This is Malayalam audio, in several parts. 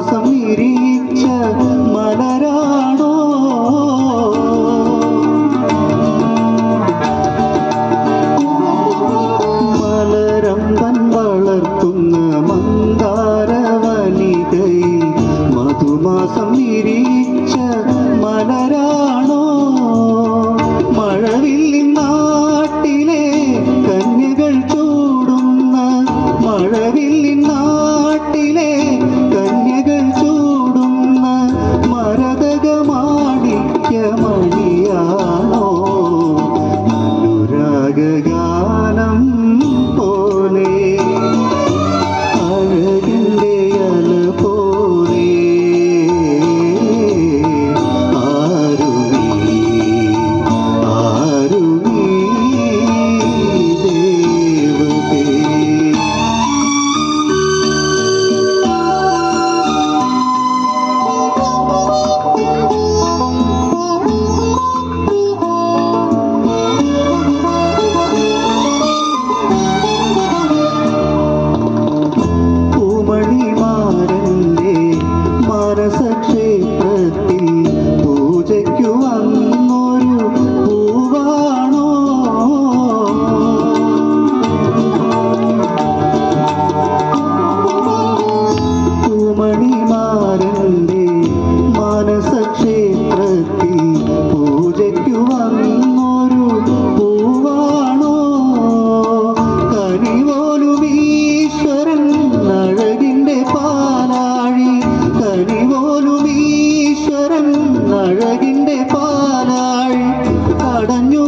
ശ്വാസം ഇരിച്ച മലരാണോ? മലരമ്പൻ വളർത്തുന്ന മന്ദാര വനിതയിൽ മധുമാസം ഇരിച്ച മലരാ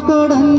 কড়ান